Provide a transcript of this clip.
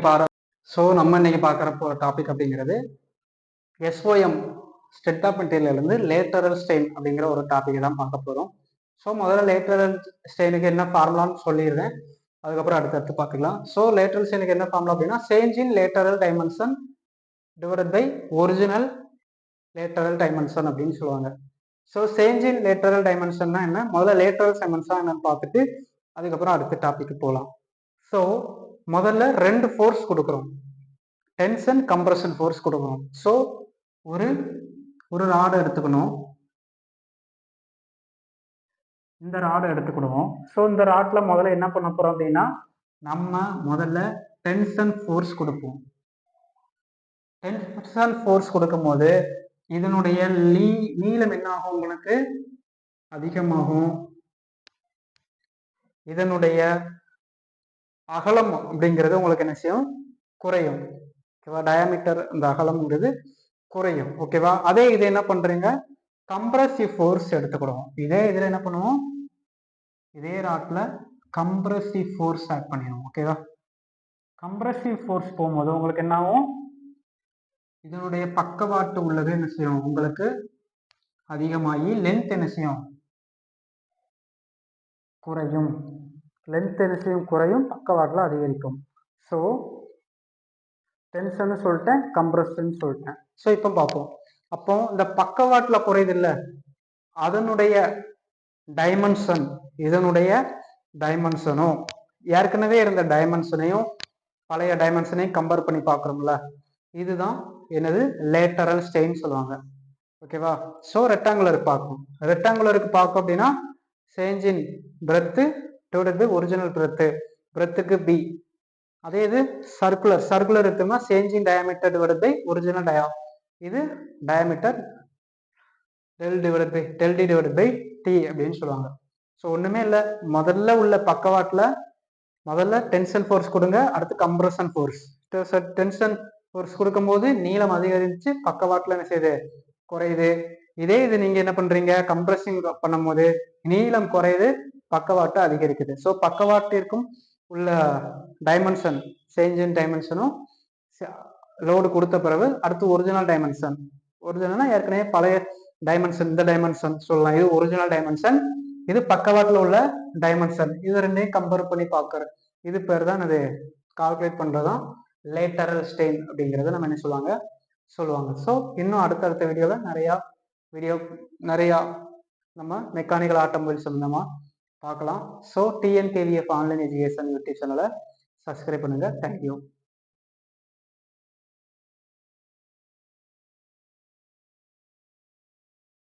இன்னைக்கு பாரு ஸோ நம்ம இன்னைக்கு பார்க்குற டாபிக் அப்படிங்கிறது எஸ்ஓஎம் ஸ்டெட் ஆஃப் இருந்து லேட்டரல் ஸ்டெயின் அப்படிங்கிற ஒரு டாபிக் தான் பார்க்க போகிறோம் ஸோ முதல்ல லேட்டரல் ஸ்டெயினுக்கு என்ன ஃபார்முலான்னு சொல்லிடுறேன். அதுக்கப்புறம் அடுத்தடுத்து பார்த்துக்கலாம். ஸோ லேட்டரல் ஸ்டெயினுக்கு என்ன ஃபார்முலா அப்படின்னா change in lateral dimension divide by original lateral dimension அப்படின்னு சொல்லுவாங்க. ஸோ சேஞ்ச் இன் லேட்டரல் டைமென்ஷன்னா என்ன? முதல்ல லேட்டரல் டைமென்ஷன் என்னன்னு பார்த்துட்டு அதுக்கப்புறம் அடுத்த டாபிக் போகலாம். ஸோ முதல்ல ரெண்டு ஃபோர்ஸ் கொடுக்குறோம். டென்ஷன் கம்ப்ரஷன் ஃபோர்ஸ் கொடுக்குறோம். ஸோ ஒரு ஒரு ராடை எடுத்துக்கணும். இந்த ராடை எடுத்துக்கிடுவோம். ஸோ இந்த ராட்டில் முதல்ல என்ன பண்ண போகிறோம் அப்படின்னா நம்ம முதல்ல டென்ஷன் ஃபோர்ஸ் கொடுப்போம். டென்ஷன் ஃபோர்ஸ் கொடுக்கும் போது இதனுடைய லீ நீளம் என்ன ஆகும் உங்களுக்கு? அதிகமாகும். இதனுடைய அகலம் அப்படிங்கிறது உங்களுக்கு என்ன செய்யும்? குறையும். ஓகேவா டயாமீட்டர் இந்த அகலம்ங்கிறது குறையும். ஓகேவா அதே இது என்ன பண்றீங்க? கம்ப்ரசிவ் ஃபோர்ஸ் எடுத்துக்கிடுவோம். இதே இதில் என்ன பண்ணுவோம்? இதே ராட்டில் கம்ப்ரசிவ் ஃபோர்ஸ் ஆட் பண்ணிடுவோம் ஓகேவா கம்ப்ரசிவ் ஃபோர்ஸ் போகும்போது உங்களுக்கு என்ன ஆகும்? இதனுடைய பக்கவாட்டு உள்ளது என்ன செய்யும்? உங்களுக்கு அதிகமாகி லென்த் என்ன செய்யும்? குறையும். லென்த் என்ன செய்யும் குறையும் பக்கவாட்டில் அதிகரிக்கும். ஸோ டென்ஷன் சொல்லிட்டேன் கம்ப்ரஷன் சொல்லிட்டேன். ஸோ இப்போ பார்ப்போம். அப்போ இந்த பக்கவாட்டில் குறையுது இல்லை? அதனுடைய டைமென்ஷன் இதனுடைய டைமென்ஷனும் ஏற்கனவே இருந்த டைமென்ஷனையும் பழைய டைமென்ஷனையும் கம்பேர் பண்ணி பார்க்குறோம்ல? இதுதான் என்னது? லேட்டரல் ஸ்டெயின் சொல்லுவாங்க. ஓகேவா ஸோ ரெக்டாங்குலருக்கு பார்க்கும் ரெக்டாங்குலருக்கு பார்க்கும் அப்படின்னா change in breadth divided by original breadth பிரத்துக்கு B அதே இது சர்க்குலர் சர்க்குலர் எடுத்தோம்னா changing in diameter divided by original dia இது diameter del divided by del D divided by D அப்படின்னு சொல்லுவாங்க. ஸோ ஒன்றுமே இல்லை. முதல்ல உள்ள பக்கவாட்டில் முதல்ல டென்ஷன் ஃபோர்ஸ் கொடுங்க அடுத்து கம்ப்ரஷன் ஃபோர்ஸ் டென்ஷன் ஃபோர்ஸ் கொடுக்கும்போது நீளம் அதிகரித்து பக்கவாட்டில் என்ன செய்யுது? குறையுது. இதே இது நீங்கள் என்ன பண்ணுறீங்க கம்ப்ரஸிங் பண்ணும்போது நீளம் குறையுது பக்கவாட்டு அதிகரிக்குது. ஸோ பக்கவாட்டிற்கும் உள்ள டைமென்ஷன் சேஞ்ச் இன் டைமென்ஷனும் லோடு கொடுத்த பிறகு அடுத்து ஒரிஜினல் டைமென்ஷன் ஒரிஜினல்னா ஏற்கனவே பழைய டைமென்ஷன் இந்த டைமென்ஷன் சொல்லலாம். இது ஒரிஜினல் டைமென்ஷன் இது பக்கவாட்டில் உள்ள டைமென்ஷன் இது ரெண்டையும் கம்பேர் பண்ணி பார்க்குறேன் இது பேர் தான் அது கால்குலேட் பண்ணுறதான் லேட்டரல் ஸ்டெயின் அப்படிங்கிறத நம்ம என்ன சொல்லுவாங்க? சொல்லுவாங்க. ஸோ இன்னும் அடுத்தடுத்த வீடியோவில் நிறையா வீடியோ நிறையா நம்ம மெக்கானிக்கல் ஆட்டோமொபைல் சம்மந்தமாக பார்க்கலாம் so TNKVF online education YouTube சேனலை சப்ஸ்கிரைப் பண்ணுங்கள் தேங்க்யூ